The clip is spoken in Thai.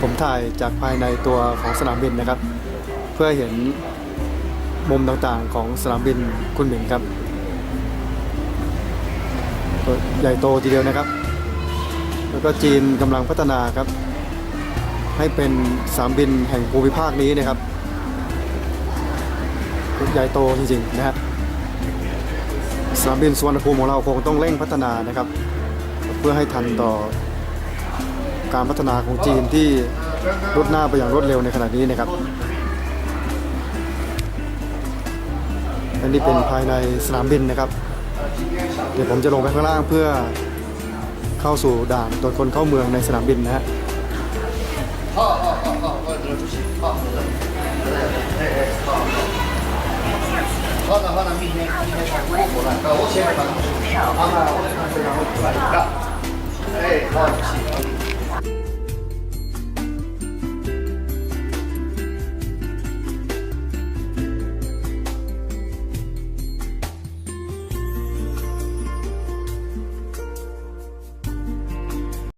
ผมถ่ายจากภายในตัวของสนามบินนะครับ เพื่อเห็นมุมต่างๆของสนามบินคุณหมิงครับ ใหญ่โตทีเดียวนะครับ แล้วก็จีนกำลังพัฒนาครับ ให้เป็นสนามบินแห่งภูมิภาคนี้นะครับ ใหญ่โตจริงๆนะฮะสนามบินสุวรรณภูมิของเราคงต้องเร่งพัฒนานะครับ เพื่อให้ทันต่อ การพัฒนาของจีนที่รุดหน้าไปอย่างรวดเร็วในขณะนี้นะครับอันนี้เป็นภายในสนามบินนะครับ เดี๋ยวผมจะลงไปข้างล่างเพื่อเข้าสู่ด่านตรวจคนเข้าเมืองในสนามบินนะฮะ哎，好。